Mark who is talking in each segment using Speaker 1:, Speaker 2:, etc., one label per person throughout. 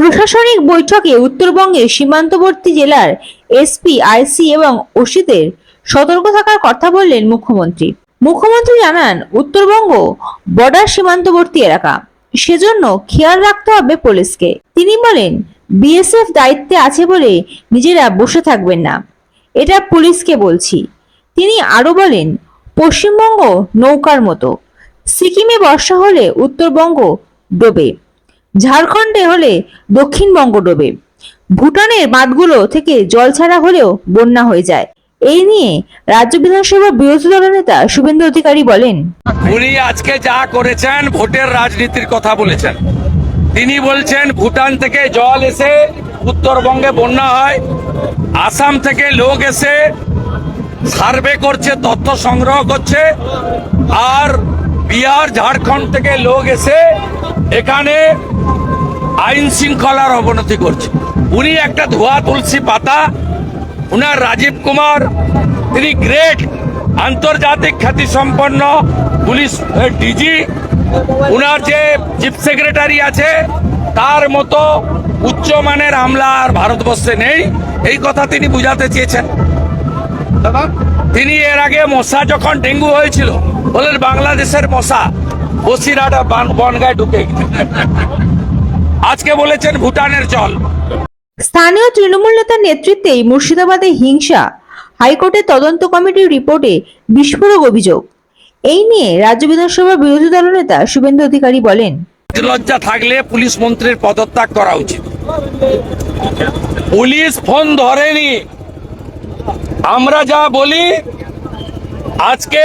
Speaker 1: প্রশাসনিক বৈঠকে উত্তরবঙ্গের সীমান্তবর্তী জেলার এসপি আইসি এবং ওসিদের সতর্ক থাকার কথা বললেন মুখ্যমন্ত্রী। মুখ্যমন্ত্রী জানান, উত্তরবঙ্গ বর্ডার সীমান্তবর্তী এলাকা। সেজন্য খেয়াল রাখতে হবে পুলিশকে। তিনি বলেন, বিএসএফ দায়িত্বে আছে বলে নিজেরা বসে থাকবেন না। এটা পুলিশকে বলছি। তিনি আরও বলেন, পশ্চিমবঙ্গ নৌকার মতো। সিকিমে বর্ষা হলে উত্তরবঙ্গ ডোবে। ঝাড়খণ্ডে হলে দক্ষিণবঙ্গ ডোবে। ভুটানের বাঁধগুলো থেকে জল ছাড়া হলেও বন্যা হয়ে যায়। এই নিয়ে রাজ্য বিধানসভার বিরোধী দলের নেতা শুভেন্দু অধিকারী বলেন,
Speaker 2: উনি আজকে যা করেছেন, ভোটের রাজনীতির কথা বলেছেন। তিনি বলছেন, ভুটান থেকে জল এসে উত্তরবঙ্গে বন্যা হয়, আসাম থেকে লোক এসে সার্ভে করছে, তথ্য সংগ্রহ করছে, আর বিহার, ঝাড়খণ্ড থেকে লোক এসে এখানে আইন শৃঙ্খলার অবনতি করছে উনি একটা ধোয়া তুলসী পাতা উনার রাজীব কুমার তিনি গ্রেট আন্তর্জাতিক খ্যাতি সম্পন্ন পুলিশ ডিজি উনার যে চিফ সেক্রেটারি আছে তার মতো উচ্চমানের আমলা আর ভারতবর্ষে নেই। এই কথা তিনি বুঝাতে চেয়েছেন। তিনি এর আগে মশা যখন ডেঙ্গু হয়েছিল বলেন বাংলাদেশের মশা বসিরহাটা বান- বনগায় ঢুকে আজকে বলেছেন ভুটানের জল
Speaker 1: স্থানীয় তৃণমূল নেতার নেতৃত্বেই মুর্শিদাবাদে হিংসা। হাইকোর্টের তদন্ত কমিটির রিপোর্টে বিস্ফোরক অভিযোগ। এই নিয়ে রাজ্য বিধানসভার বিরোধী দলনেতা শুভেন্দু অধিকারী বলেন
Speaker 2: লজ্জা থাকলে পুলিশ মন্ত্রীর পদত্যাগ করা উচিত। পুলিশ ফোন ধরেনি। আমরা যা বলি আজকে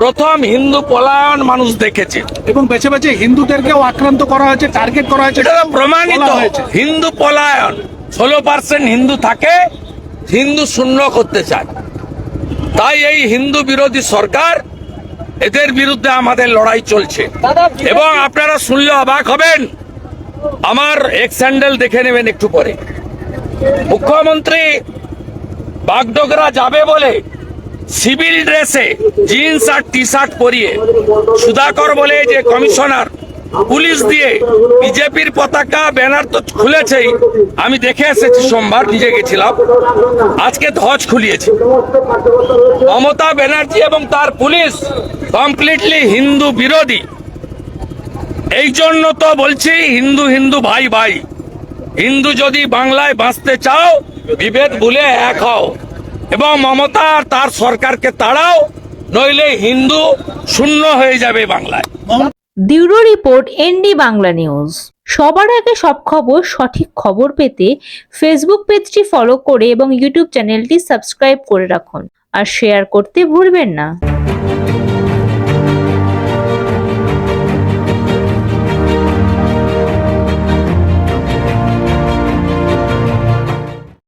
Speaker 2: প্রথম হিন্দু পলায়ন মানুষ দেখেছে।
Speaker 3: এবং বেছে বেছে হিন্দুদেরকেও আক্রান্ত করা হয়েছে টার্গেট করা হয়েছে
Speaker 2: এটা প্রমাণিত।
Speaker 3: হয়েছে।
Speaker 2: হিন্দু পলায়ন ষোলো পার্সেন্ট হিন্দু থাকে হিন্দু শূন্য করতে চায়। তাই এই হিন্দু বিরোধী সরকার এদের বিরুদ্ধে আমাদের লড়াই চলছে। এবং আপনারা শুনলে অবাক হবেন আমার এক্স স্যান্ডেল দেখে নেবেন একটু পরে। মুখ্যমন্ত্রী বাগডোগরা যাবে বলে সিভিল ড্রেসে জিন্স আর টি শার্ট পরিয়ে সুধাকর বলে যে কমিশনার পুলিশ দিয়ে বিজেপির পতাকা, ব্যানার তো খুলেছেই। আমি দেখে এসেছি, সোমবার নিজে গেছিলাম। আজকে ধ্বজ খুলিয়েছে। মমতা ব্যানার্জি এবং তার পুলিশ কমপ্লিটলি হিন্দু বিরোধী। এই জন্য তো বলছি, হিন্দু হিন্দু ভাই ভাই, হিন্দু যদি বাংলায় বাঁচতে চাও, বিভেদ ভুলে এক হও। এবং মমতা তার সরকারকে তাড়াও, নইলে হিন্দু শূন্য হয়ে যাবে বাংলায়।
Speaker 1: Bureau report, ND Bangla news. সবার আগে সব খবর, সঠিক খবর পেতে ফেসবুক পেজটি ফলো করে এবং ইউটিউব চ্যানেলটি সাবস্ক্রাইব করে রাখুন। আর শেয়ার করতে ভুলবেন না।